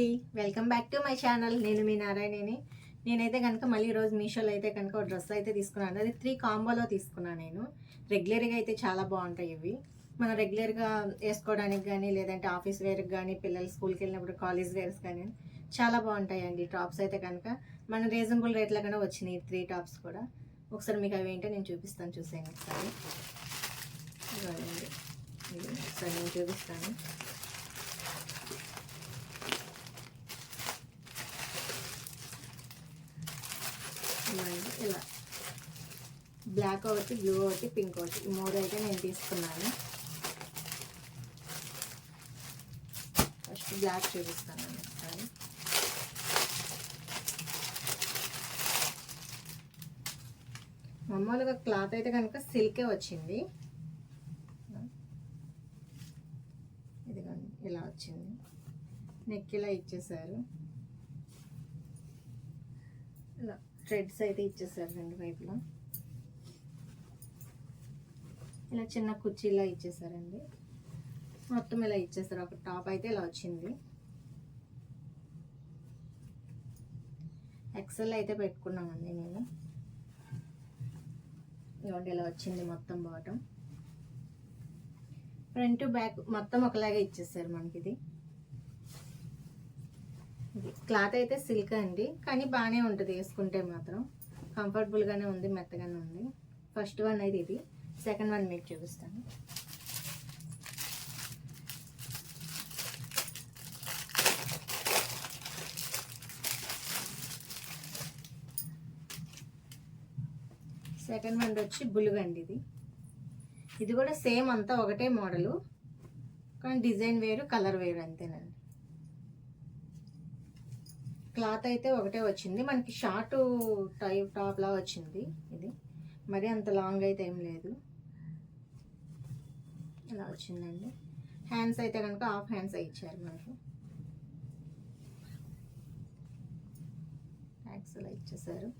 అండి. Welcome back to my channel నేను మీ నారాయణని. నేనైతే కనుక మళ్ళీ ఈరోజు మీషోలో అయితే కనుక ఒక డ్రెస్ అయితే తీసుకున్నాను. అది త్రీ కాంబోలో తీసుకున్నాను నేను. రెగ్యులర్గా అయితే చాలా బాగుంటాయి ఇవి. మనం రెగ్యులర్గా వేసుకోవడానికి కానీ లేదంటే ఆఫీస్ వేర్కి కానీ పిల్లలు స్కూల్కి వెళ్ళినప్పుడు కాలేజ్ వేర్స్ కానీ చాలా బాగుంటాయండి టాప్స్ అయితే కనుక మన రీజనబుల్ రేట్లో కన్నా వచ్చినాయి త్రీ టాప్స్ కూడా. ఒకసారి మీకు అవి ఏంటో నేను చూపిస్తాను చూసేయండి ఒకసారి. ఒకసారి నేను చూపిస్తాను. ఇలా. బ్లాక్ ఒకటి బ్లూ ఒకటి పింక్ ఒకటి. ఈ మూడు అయితే నేను తీసుకున్నాను. ఫస్ట్ బ్లాక్ చూపిస్తాను ఒకసారి మామూలుగా క్లాత్ అయితే కనుక సిల్కే వచ్చింది. ఇదిగోండి ఇలా వచ్చింది. నెక్ ఇలా ఇచ్చేసారు. ఇలా. థ్రెడ్స్ అయితే ఇచ్చేసారు రెండు వైపులా. ఇలా చిన్న కుర్చీలా ఇచ్చేసారండి. మొత్తం ఇలా ఇచ్చేసారు. ఒక టాప్ అయితే ఇలా వచ్చింది. ఎక్సెల్ అయితే పెట్టుకున్నామండి నేను. ఇవ్వండి ఇలా వచ్చింది మొత్తం బాటం ఫ్రంట్ బ్యాక్ మొత్తం ఒకలాగే ఇచ్చేసారు మనకి ఇది క్లాత్ అయితే సిల్క్ అండి కానీ బాగానే ఉంటుంది వేసుకుంటే మాత్రం. కంఫర్టబుల్గానే ఉంది మెత్తగానే ఉంది. ఫస్ట్ వన్ అయితే ఇది సెకండ్ వన్ మీకు చూపిస్తాను. సెకండ్ వన్ వచ్చి బులుగండి ఇది. ఇది కూడా సేమ్ అంతా ఒకటే మోడలు కానీ డిజైన్ వేరు కలర్ వేరు అంతేనండి. క్లాత్ అయితే ఒకటే వచ్చింది. మనకి షార్ట్ టైప్ టాప్లా వచ్చింది ఇది. మరి అంత లాంగ్ అయితే ఏం లేదు. ఇలా వచ్చిందండి. హ్యాండ్స్ అయితే కనుక హాఫ్ హ్యాండ్స్ ఇచ్చారు మనకు. ట్యాక్స్ ఇలా ఇచ్చేసారు.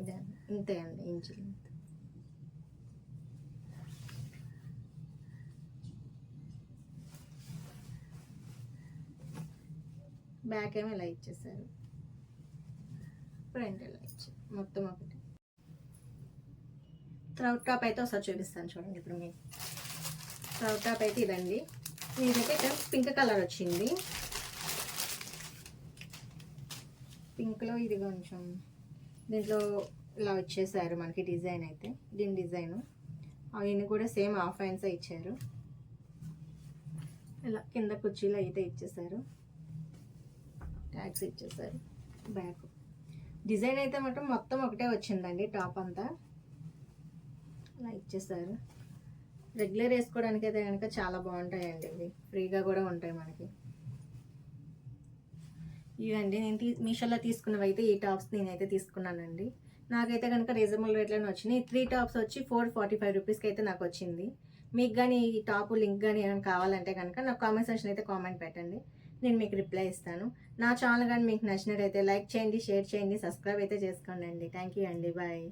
ఇదే ఇంతే అండి ఇంచులు బ్యాక్ ఏమో ఇలా ఇచ్చేసారు. ఫ్రంట్ ఇలా ఇచ్చారు మొత్తం ఒకటి. థ్రౌట్ టాప్ అయితే ఒకసారి చూపిస్తాను చూడండి ఇప్పుడు మీకు. త్రౌట్ టాప్ అయితే ఇదండి. మీదైతే ఇక్కడ పింక్ కలర్ వచ్చింది. పింక్లో ఇది కొంచెం దీంట్లో ఇలా వచ్చేసారు మనకి డిజైన్ అయితే. దీని డిజైను. అవన్నీ కూడా సేమ్ హాఫ్ హ్యాండ్సే ఇచ్చారు. ఇలా కింద కుర్చీలు అయితే ఇచ్చేసారు. ట్యాగ్స్ ఇచ్చేసారు. బ్యాక్. డిజైన్ అయితే మాత్రం మొత్తం ఒకటే వచ్చిందండి టాప్ అంతా. అలా ఇచ్చేసారు. రెగ్యులర్ వేసుకోవడానికి అయితే కనుక చాలా బాగుంటాయండి ఇవి. ఫ్రీగా కూడా ఉంటాయి మనకి. ఇవండి నేను తీ మీషోలో తీసుకున్నవి అయితే ఈ టాప్స్ నేనైతే తీసుకున్నానండి. నాకైతే కనుక రీజనబుల్ రేట్లోనే వచ్చినాయి. త్రీ టాప్స్ వచ్చి ఫోర్ ఫార్టీ ఫైవ్ రూపీస్కి అయితే నాకు వచ్చింది. మీకు కానీ ఈ టాప్ లింక్ కానీ ఏమైనా కావాలంటే కనుక నాకు కామెంట్ సెక్షన్ అయితే కామెంట్ పెట్టండి. నేను మీకు రిప్లై ఇస్తాను. నా ఛానల్ కానీ మీకు నచ్చినట్టయితే లైక్ చేయండి షేర్ చేయండి సబ్స్క్రైబ్ అయితే చేసుకోండి అండి. థ్యాంక్ యూ అండి. బాయ్.